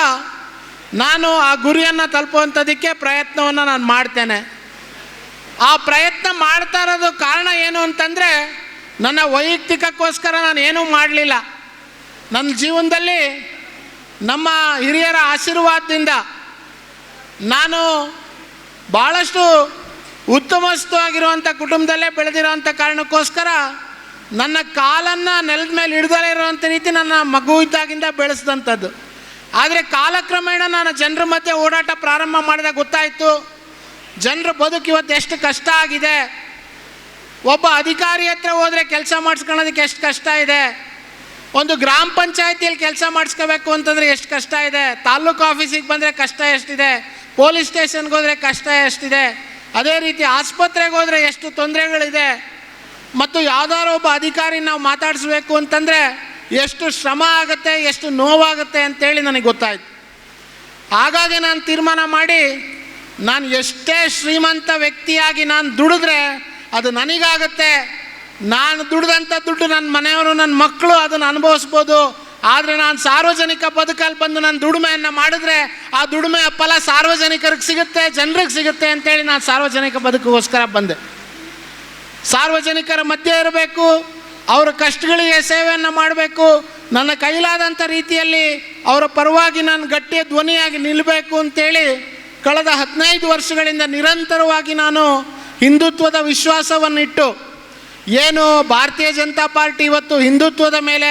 ನಾನು ಆ ಗುರಿಯನ್ನು ತಲುಪುವಂಥದಕ್ಕೆ ಪ್ರಯತ್ನವನ್ನು ನಾನು ಮಾಡ್ತೇನೆ. ಆ ಪ್ರಯತ್ನ ಮಾಡ್ತಾ ಇರೋದು ಕಾರಣ ಏನು ಅಂತಂದರೆ ನನ್ನ ವೈಯಕ್ತಿಕಕ್ಕೋಸ್ಕರ ನಾನು ಏನೂ ಮಾಡಲಿಲ್ಲ. ನನ್ನ ಜೀವನದಲ್ಲಿ ನಮ್ಮ ಹಿರಿಯರ ಆಶೀರ್ವಾದದಿಂದ ನಾನು ಭಾಳಷ್ಟು ಉತ್ತಮಸ್ತವಾಗಿರುವಂಥ ಕುಟುಂಬದಲ್ಲೇ ಬೆಳೆದಿರೋವಂಥ ಕಾರಣಕ್ಕೋಸ್ಕರ ನನ್ನ ಕಾಲನ್ನು ನೆಲದ ಮೇಲೆ ಹಿಡ್ದಲೇ ಇರುವಂಥ ರೀತಿ ನನ್ನ ಮಗು ಇದ್ದಾಗಿಂದ ಬೆಳೆಸಿದಂಥದ್ದು. ಆದರೆ ಕಾಲಕ್ರಮೇಣ ನಾನು ಜನರ ಮಧ್ಯೆ ಓಡಾಟ ಪ್ರಾರಂಭ ಮಾಡಿದಾಗ ಗೊತ್ತಾಯಿತು, ಜನರ ಬದುಕು ಇವತ್ತು ಎಷ್ಟು ಕಷ್ಟ ಆಗಿದೆ. ಒಬ್ಬ ಅಧಿಕಾರಿ ಹತ್ರ ಹೋದರೆ ಕೆಲಸ ಮಾಡಿಸ್ಕೊಳ್ಳೋದಕ್ಕೆ ಎಷ್ಟು ಕಷ್ಟ ಇದೆ. ಒಂದು ಗ್ರಾಮ ಪಂಚಾಯತಿಯಲ್ಲಿ ಕೆಲಸ ಮಾಡಿಸ್ಕೋಬೇಕು ಅಂತಂದರೆ ಎಷ್ಟು ಕಷ್ಟ ಇದೆ. ತಾಲೂಕು ಆಫೀಸಿಗೆ ಬಂದರೆ ಕಷ್ಟ ಎಷ್ಟಿದೆ. ಪೊಲೀಸ್ ಸ್ಟೇಷನ್ಗೆ ಹೋದರೆ ಕಷ್ಟ ಎಷ್ಟಿದೆ. ಅದೇ ರೀತಿ ಆಸ್ಪತ್ರೆಗೆ ಹೋದರೆ ಎಷ್ಟು ತೊಂದರೆಗಳಿದೆ. ಮತ್ತು ಯಾವ್ದಾರೋ ಒಬ್ಬ ಅಧಿಕಾರಿ ನಾವು ಮಾತಾಡಿಸ್ಬೇಕು ಅಂತಂದರೆ ಎಷ್ಟು ಶ್ರಮ ಆಗುತ್ತೆ, ಎಷ್ಟು ನೋವಾಗುತ್ತೆ ಅಂತೇಳಿ ನನಗೆ ಗೊತ್ತಾಯ್ತು. ಹಾಗಾಗಿ ನಾನು ತೀರ್ಮಾನ ಮಾಡಿ, ನಾನು ಎಷ್ಟೇ ಶ್ರೀಮಂತ ವ್ಯಕ್ತಿಯಾಗಿ ನಾನು ದುಡಿದ್ರೆ ಅದು ನನಗಾಗುತ್ತೆ. ನಾನು ದುಡ್ದಂಥ ದುಡ್ಡು ನನ್ನ ಮನೆಯವರು, ನನ್ನ ಮಕ್ಕಳು ಅದನ್ನು ಅನುಭವಿಸ್ಬೋದು. ಆದರೆ ನಾನು ಸಾರ್ವಜನಿಕ ಬದುಕಲ್ಲಿ ಬಂದು ನಾನು ದುಡಿಮೆಯನ್ನು ಮಾಡಿದ್ರೆ ಆ ದುಡಿಮೆಯ ಫಲ ಸಾರ್ವಜನಿಕರಿಗೆ ಸಿಗುತ್ತೆ, ಜನರಿಗೆ ಸಿಗುತ್ತೆ ಅಂತೇಳಿ ನಾನು ಸಾರ್ವಜನಿಕ ಬದುಕಿಗೋಸ್ಕರ ಬಂದೆ. ಸಾರ್ವಜನಿಕರ ಮಧ್ಯೆ ಇರಬೇಕು, ಅವರ ಕಷ್ಟಗಳಿಗೆ ಸೇವೆಯನ್ನು ಮಾಡಬೇಕು, ನನ್ನ ಕೈಲಾದಂಥ ರೀತಿಯಲ್ಲಿ ಅವರ ಪರವಾಗಿ ನಾನು ಗಟ್ಟಿಯ ಧ್ವನಿಯಾಗಿ ನಿಲ್ಲಬೇಕು ಅಂತೇಳಿ ಕಳೆದ ಹದಿನೈದು ವರ್ಷಗಳಿಂದ ನಿರಂತರವಾಗಿ ನಾನು ಹಿಂದುತ್ವದ ವಿಶ್ವಾಸವನ್ನಿಟ್ಟು, ಏನು ಭಾರತೀಯ ಜನತಾ ಪಾರ್ಟಿ ಇವತ್ತು ಹಿಂದುತ್ವದ ಮೇಲೆ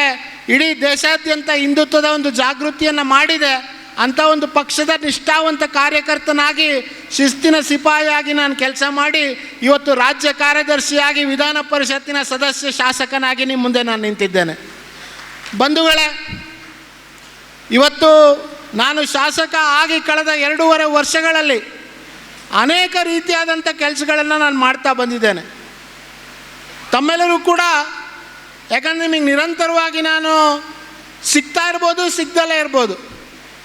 ಇಡೀ ದೇಶಾದ್ಯಂತ ಹಿಂದುತ್ವದ ಒಂದು ಜಾಗೃತಿಯನ್ನು ಮಾಡಿದೆ. ಅಂಥ ಒಂದು ಪಕ್ಷದ ನಿಷ್ಠಾವಂತ ಕಾರ್ಯಕರ್ತನಾಗಿ, ಶಿಸ್ತಿನ ಸಿಪಾಯಿಯಾಗಿ ನಾನು ಕೆಲಸ ಮಾಡಿ, ಇವತ್ತು ರಾಜ್ಯ ಕಾರ್ಯದರ್ಶಿಯಾಗಿ ವಿಧಾನ ಪರಿಷತ್ತಿನ ಸದಸ್ಯ ಶಾಸಕನಾಗಿ ನಿಮ್ಮ ಮುಂದೆ ನಾನು ನಿಂತಿದ್ದೇನೆ. ಬಂಧುಗಳೇ, ಇವತ್ತು ನಾನು ಶಾಸಕ ಆಗಿ ಕಳೆದ ಎರಡೂವರೆ ವರ್ಷಗಳಲ್ಲಿ ಅನೇಕ ರೀತಿಯಾದಂಥ ಕೆಲಸಗಳನ್ನು ನಾನು ಮಾಡ್ತಾ ಬಂದಿದ್ದೇನೆ. ತಮ್ಮೆಲ್ಲರೂ ಕೂಡ, ಯಾಕಂದರೆ ನಿಮಗೆ ನಿರಂತರವಾಗಿ ನಾನು ಸಿಗ್ತಾ ಇರ್ಬೋದು, ಸಿಗ್ದಲೇ ಇರ್ಬೋದು.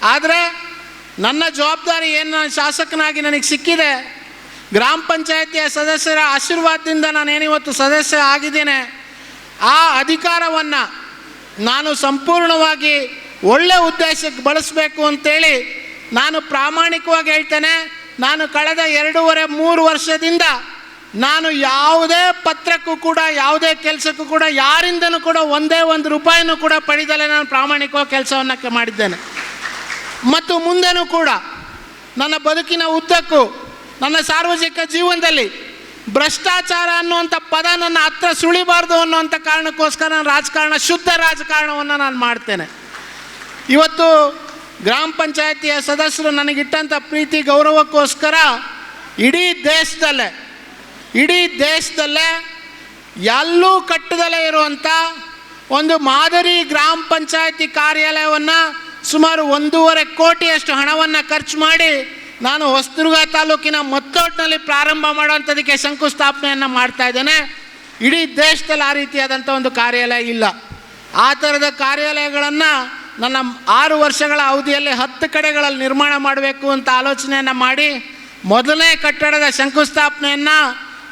ಆದರೆ ನನ್ನ ಜವಾಬ್ದಾರಿ ಏನು ನನ್ನ ಶಾಸಕನಾಗಿ ನನಗೆ ಸಿಕ್ಕಿದೆ? ಗ್ರಾಮ ಪಂಚಾಯತಿಯ ಸದಸ್ಯರ ಆಶೀರ್ವಾದದಿಂದ ನಾನೇನಿವತ್ತು ಸದಸ್ಯ ಆಗಿದ್ದೇನೆ, ಆ ಅಧಿಕಾರವನ್ನು ನಾನು ಸಂಪೂರ್ಣವಾಗಿ ಒಳ್ಳೆ ಉದ್ದೇಶಕ್ಕೆ ಬಳಸಬೇಕು ಅಂತೇಳಿ ನಾನು ಪ್ರಾಮಾಣಿಕವಾಗಿ ಹೇಳ್ತೇನೆ. ನಾನು ಕಳೆದ ಎರಡೂವರೆ, ಮೂರು ವರ್ಷದಿಂದ ನಾನು ಯಾವುದೇ ಪತ್ರಕ್ಕೂ ಕೂಡ, ಯಾವುದೇ ಕೆಲಸಕ್ಕೂ ಕೂಡ, ಯಾರಿಂದನೂ ಕೂಡ ಒಂದೇ ಒಂದು ರೂಪಾಯಿನೂ ಕೂಡ ಪಡೆದಲ್ಲೇ ನಾನು ಪ್ರಾಮಾಣಿಕವಾಗಿ ಕೆಲಸವನ್ನು ಮಾಡಿದ್ದೇನೆ. ಮತ್ತು ಮುಂದೆನೂ ಕೂಡ ನನ್ನ ಬದುಕಿನ ಉದ್ದಕ್ಕೂ, ನನ್ನ ಸಾರ್ವಜನಿಕ ಜೀವನದಲ್ಲಿ ಭ್ರಷ್ಟಾಚಾರ ಅನ್ನುವಂಥ ಪದ ನನ್ನ ಹತ್ರ ಸುಳಿಬಾರ್ದು ಅನ್ನುವಂಥ ಕಾರಣಕ್ಕೋಸ್ಕರ ನಾನು ರಾಜಕಾರಣ, ಶುದ್ಧ ರಾಜಕಾರಣವನ್ನು ನಾನು ಮಾಡ್ತೇನೆ. ಇವತ್ತು ಗ್ರಾಮ ಪಂಚಾಯತಿಯ ಸದಸ್ಯರು ನನಗಿಟ್ಟಂಥ ಪ್ರೀತಿ, ಗೌರವಕ್ಕೋಸ್ಕರ ಇಡೀ ದೇಶದಲ್ಲೇ ಇಡೀ ದೇಶದಲ್ಲೇ ಎಲ್ಲೂ ಕಟ್ಟದಲ್ಲೇ ಇರುವಂಥ ಒಂದು ಮಾದರಿ ಗ್ರಾಮ ಪಂಚಾಯತಿ ಕಾರ್ಯಾಲಯವನ್ನು ಸುಮಾರು ಒಂದೂವರೆ ಕೋಟಿಯಷ್ಟು ಹಣವನ್ನು ಖರ್ಚು ಮಾಡಿ ನಾನು ಹೊಸದುರ್ಗ ತಾಲೂಕಿನ ಮತ್ತೋಟ್ನಲ್ಲಿ ಪ್ರಾರಂಭ ಮಾಡುವಂಥದಕ್ಕೆ ಶಂಕುಸ್ಥಾಪನೆಯನ್ನು ಮಾಡ್ತಾ ಇದ್ದೇನೆ. ಇಡೀ ದೇಶದಲ್ಲಿ ಆ ರೀತಿಯಾದಂಥ ಒಂದು ಕಾರ್ಯಾಲಯ ಇಲ್ಲ. ಆ ಥರದ ಕಾರ್ಯಾಲಯಗಳನ್ನು ನನ್ನ ಆರು ವರ್ಷಗಳ ಅವಧಿಯಲ್ಲಿ ಹತ್ತು ಕಡೆಗಳಲ್ಲಿ ನಿರ್ಮಾಣ ಮಾಡಬೇಕು ಅಂತ ಆಲೋಚನೆಯನ್ನು ಮಾಡಿ ಮೊದಲನೇ ಕಟ್ಟಡದ ಶಂಕುಸ್ಥಾಪನೆಯನ್ನು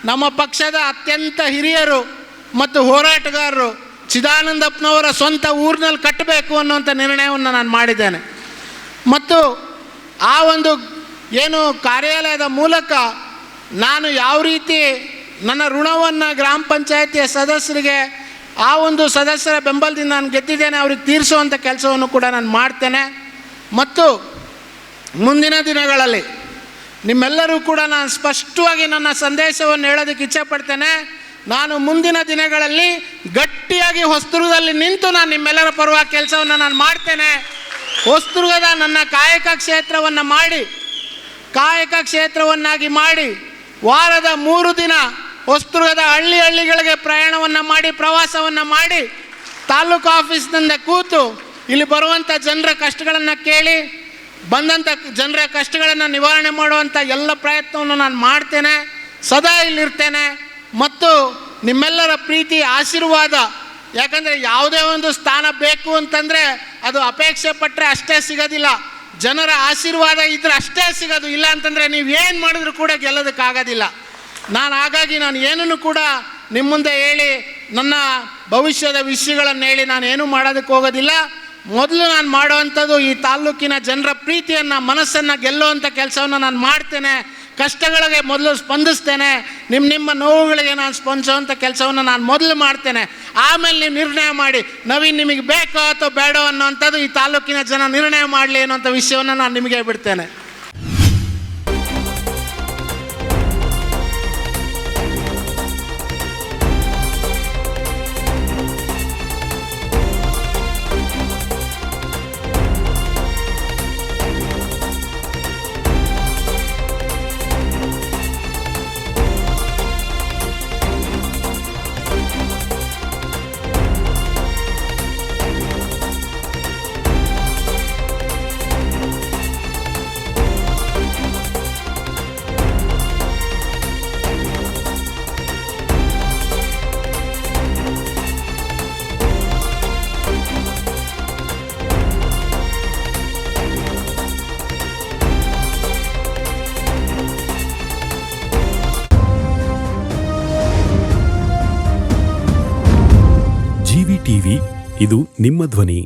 ನಮ್ಮ ಪಕ್ಷದ ಅತ್ಯಂತ ಹಿರಿಯರು ಮತ್ತು ಹೋರಾಟಗಾರರು ಚಿದಾನಂದಪ್ಪನವರ ಸ್ವಂತ ಊರಿನಲ್ಲಿ ಕಟ್ಟಬೇಕು ಅನ್ನುವಂಥ ನಿರ್ಣಯವನ್ನು ನಾನು ಮಾಡಿದ್ದೇನೆ. ಮತ್ತು ಆ ಒಂದು ಏನು ಕಾರ್ಯಾಲಯದ ಮೂಲಕ ನಾನು ಯಾವ ರೀತಿ ನನ್ನ ಋಣವನ್ನು ಗ್ರಾಮ ಪಂಚಾಯತಿಯ ಸದಸ್ಯರಿಗೆ ಆ ಒಂದು ಸದಸ್ಯರ ಬೆಂಬಲದಿಂದ ನಾನು ಗೆದ್ದಿದ್ದೇನೆ, ಅವ್ರಿಗೆ ತೀರಿಸುವಂಥ ಕೆಲಸವನ್ನು ಕೂಡ ನಾನು ಮಾಡ್ತೇನೆ. ಮತ್ತು ಮುಂದಿನ ದಿನಗಳಲ್ಲಿ ನಿಮ್ಮೆಲ್ಲರೂ ಕೂಡ ನಾನು ಸ್ಪಷ್ಟವಾಗಿ ನನ್ನ ಸಂದೇಶವನ್ನು ಹೇಳೋದಕ್ಕೆ ಇಚ್ಛೆಪಡ್ತೇನೆ. ನಾನು ಮುಂದಿನ ದಿನಗಳಲ್ಲಿ ಗಟ್ಟಿಯಾಗಿ ಹೊಸದುರ್ಗದಲ್ಲಿ ನಿಂತು ನಾನು ನಿಮ್ಮೆಲ್ಲರ ಪರವಾಗಿ ಕೆಲಸವನ್ನು ನಾನು ಮಾಡ್ತೇನೆ. ಹೊಸದುರ್ಗದ ನನ್ನ ಕಾಯಕ ಕ್ಷೇತ್ರವನ್ನು ಮಾಡಿ, ಕಾಯಕ ಕ್ಷೇತ್ರವನ್ನಾಗಿ ಮಾಡಿ, ವಾರದ ಮೂರು ದಿನ ಹೊಸದುರ್ಗದ ಹಳ್ಳಿ ಹಳ್ಳಿಗಳಿಗೆ ಪ್ರಯಾಣವನ್ನು ಮಾಡಿ, ಪ್ರವಾಸವನ್ನು ಮಾಡಿ, ತಾಲೂಕು ಆಫೀಸ್ನಿಂದ ಕೂತು ಇಲ್ಲಿ ಬರುವಂಥ ಜನರ ಕಷ್ಟಗಳನ್ನು ಕೇಳಿ ಬಂದಂಥ ಜನರ ಕಷ್ಟಗಳನ್ನು ನಿವಾರಣೆ ಮಾಡುವಂಥ ಎಲ್ಲ ಪ್ರಯತ್ನವನ್ನು ನಾನು ಮಾಡ್ತೇನೆ, ಸದಾ ಇಲ್ಲಿರ್ತೇನೆ. ಮತ್ತು ನಿಮ್ಮೆಲ್ಲರ ಪ್ರೀತಿ, ಆಶೀರ್ವಾದ, ಯಾಕಂದರೆ ಯಾವುದೇ ಒಂದು ಸ್ಥಾನ ಬೇಕು ಅಂತಂದರೆ ಅದು ಅಪೇಕ್ಷೆ ಪಟ್ಟರೆ ಅಷ್ಟೇ ಸಿಗೋದಿಲ್ಲ. ಜನರ ಆಶೀರ್ವಾದ ಇದ್ರೆ ಅಷ್ಟೇ ಸಿಗೋದು. ಇಲ್ಲ ಅಂತಂದರೆ ನೀವು ಏನು ಮಾಡಿದ್ರು ಕೂಡ ಗೆಲ್ಲೋದಕ್ಕಾಗೋದಿಲ್ಲ. ನಾನು ಹಾಗಾಗಿ ನಾನು ಏನನ್ನು ಕೂಡ ನಿಮ್ಮ ಮುಂದೆ ಹೇಳಿ, ನನ್ನ ಭವಿಷ್ಯದ ವಿಷಯಗಳನ್ನು ಹೇಳಿ ನಾನು ಏನೂ ಮಾಡೋದಕ್ಕೆ ಹೋಗೋದಿಲ್ಲ. ಮೊದಲು ನಾನು ಮಾಡುವಂಥದ್ದು ಈ ತಾಲ್ಲೂಕಿನ ಜನರ ಪ್ರೀತಿಯನ್ನು, ಮನಸ್ಸನ್ನು ಗೆಲ್ಲುವಂಥ ಕೆಲಸವನ್ನು ನಾನು ಮಾಡ್ತೇನೆ. ಕಷ್ಟಗಳಿಗೆ ಮೊದಲು ಸ್ಪಂದಿಸ್ತೇನೆ. ನಿಮ್ಮ ನಿಮ್ಮ ನೋವುಗಳಿಗೆ ನಾನು ಸ್ಪಂದಿಸುವಂಥ ಕೆಲಸವನ್ನು ನಾನು ಮೊದಲು ಮಾಡ್ತೇನೆ. ಆಮೇಲೆ ನೀವು ನಿರ್ಣಯ ಮಾಡಿ, ನವೀನ್ ನಿಮಗೆ ಬೇಕೋ ಅಥವಾ ಬೇಡೋ ಅನ್ನೋವಂಥದ್ದು ಈ ತಾಲೂಕಿನ ಜನ ನಿರ್ಣಯ ಮಾಡಲಿ ಅನ್ನೋಂಥ ವಿಷಯವನ್ನು ನಾನು ನಿಮಗೆ ಬಿಡ್ತೇನೆ ನಿಮ್ಮ ಧ್ವನಿ